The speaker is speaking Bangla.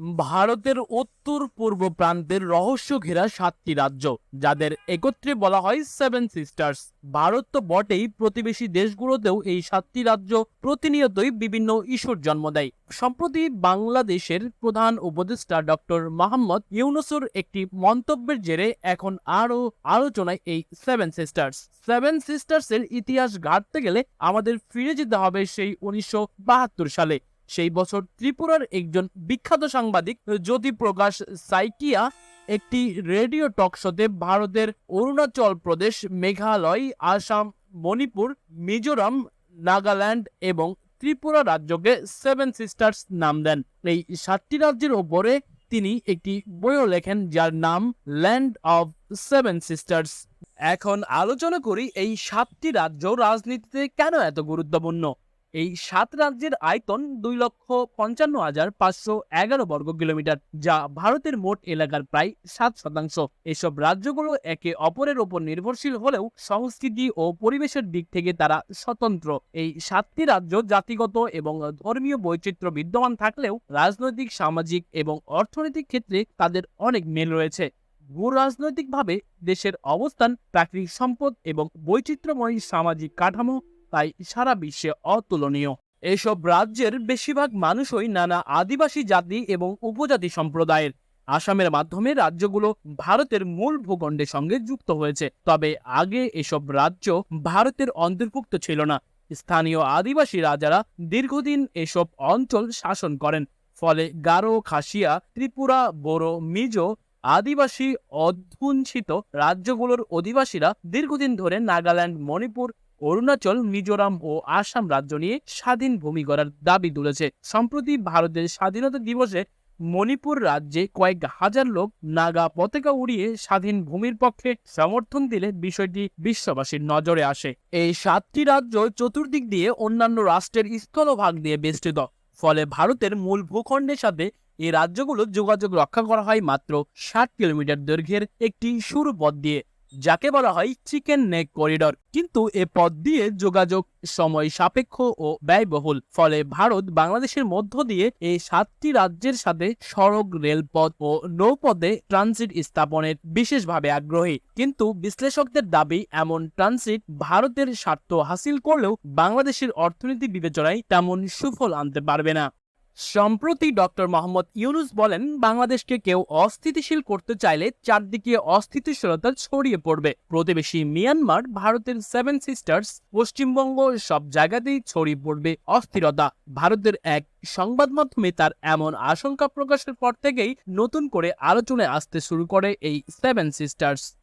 ভারতের উত্তর পূর্ব প্রান্তের রহস্য ঘেরা সাতটি রাজ্য, যাদের একত্রে বলা হয় সেভেন সিস্টার্স ভারত তো বটেই প্রতিবেশী দেশগুলোতেও এই সাতটি রাজ্য প্রতিনিয়তই বিভিন্ন ইস্যুর জন্ম দেয়। সম্প্রতি বাংলাদেশের প্রধান উপদেষ্টা ডক্টর মোহাম্মদ ইউনুসুর একটি মন্তব্যের জেরে এখন আরও আলোচনায় এই সেভেন সিস্টার্স সেভেন সিস্টার্সের ইতিহাস ঘাটতে গেলে আমাদের ফিরে যেতে হবে সেই উনিশশো বাহাত্তর সালে। সেই বছর ত্রিপুরার একজন বিখ্যাত সাংবাদিক জ্যোতি প্রকাশ সাইকিয়া একটি রেডিও টক শোতে ভারতের অরুণাচল প্রদেশ, মেঘালয়, আসাম, মণিপুর, মিজোরাম, নাগাল্যান্ড এবং ত্রিপুরা রাজ্যকে সেভেন সিস্টার্স নাম দেন। এই সাতটি রাজ্যের ওপরে তিনি একটি বইও লেখেন যার নাম ল্যান্ড অফ সেভেন সিস্টার্স। এখন আলোচনা করি এই সাতটি রাজ্য রাজনীতিতে কেন এত গুরুত্বপূর্ণ? এই সাত রাজ্যের আয়তন দুই লক্ষ পঞ্চান্ন হাজার পাঁচশো এগারো বর্গ কিলোমিটার, যা ভারতের মোট এলাকার প্রায় সাত শতাংশ। এসব রাজ্যগুলো একে অপরের ওপর নির্ভরশীল হলেও সংস্কৃতি ও পরিবেশের দিক থেকে তারা স্বতন্ত্র। এই সাতটি রাজ্য জাতিগত এবং ধর্মীয় বৈচিত্র্য বিদ্যমান থাকলেও রাজনৈতিক, সামাজিক এবং অর্থনৈতিক ক্ষেত্রে তাদের অনেক মিল রয়েছে। ভূ রাজনৈতিকভাবে দেশের অবস্থান, প্রাকৃতিক সম্পদ এবং বৈচিত্র্যময় সামাজিক কাঠামো তাই সারা বিশ্বে অতুলনীয়। এসব রাজ্যের বেশিরভাগ মানুষই নানা আদিবাসী জাতি এবং উপজাতি সম্প্রদায়ের। আসামের মাধ্যমে রাজ্যগুলো ভারতের মূল ভূখণ্ডের সঙ্গে যুক্ত হয়েছে। তবে আগে এসব রাজ্য ভারতের অন্তর্ভুক্ত ছিল না। স্থানীয় আদিবাসী রাজারা দীর্ঘদিন এসব অঞ্চল শাসন করেন। ফলে গারো, খাসিয়া, ত্রিপুরা, বোরো, মিজো আদিবাসী অধ্যুষিত রাজ্যগুলোর অধিবাসীরা দীর্ঘদিন ধরে নাগাল্যান্ড, মণিপুর অরুণাচল, মিজোরাম ও আসাম রাজ্য নিয়ে স্বাধীন ভূমি গড়ার দাবি তুলেছে। সম্প্রতি ভারতের স্বাধীনতা দিবসে মণিপুর রাজ্যে কয়েক হাজার লোক নাগা পতাকা উড়িয়ে স্বাধীন ভূমির পক্ষে সমর্থন দিলে বিষয়টি বিশ্ববাসীর নজরে আসে। এই সাতটি রাজ্য চতুর্দিক দিয়ে অন্যান্য রাষ্ট্রের স্থলভাগ দিয়ে বেষ্টিত। ফলে ভারতের মূল ভূখণ্ডের সাথে এই রাজ্যগুলো যোগাযোগ রক্ষা করা হয় মাত্র ষাট কিলোমিটার দৈর্ঘ্যের একটি সরু পথ দিয়ে। যাকে বলা হয় চিকেন নেক করিডর। কিন্তু এ পথ দিয়ে যোগাযোগ সময় সাপেক্ষ ও ব্যয়বহুল। ফলে ভারত বাংলাদেশের মধ্য দিয়ে এই সাতটি রাজ্যের সাথে সড়ক, রেলপথ ও নৌপথে ট্রানজিট স্থাপনের বিশেষভাবে আগ্রহী। কিন্তু বিশ্লেষকদের দাবি, এমন ট্রানজিট ভারতের স্বার্থ হাসিল করলেও বাংলাদেশের অর্থনীতি বিবেচনায় তেমন সুফল আনতে পারবে না। সম্প্রতি ডক্টর মোহাম্মদ ইউনুস বলেন, বাংলাদেশকে কেউ অস্থিতিশীল করতে চাইলে চারদিকে অস্থিতিশীলতা ছড়িয়ে পড়বে। প্রতিবেশী মিয়ানমার, ভারতের সেভেন সিস্টার্স পশ্চিমবঙ্গ সব জায়গাতেই ছড়িয়ে পড়বে অস্থিরতা। ভারতের এক সংবাদ মাধ্যমে তার এমন আশঙ্কা প্রকাশের পর থেকেই নতুন করে আলোচনায় আসতে শুরু করে এই সেভেন সিস্টার্স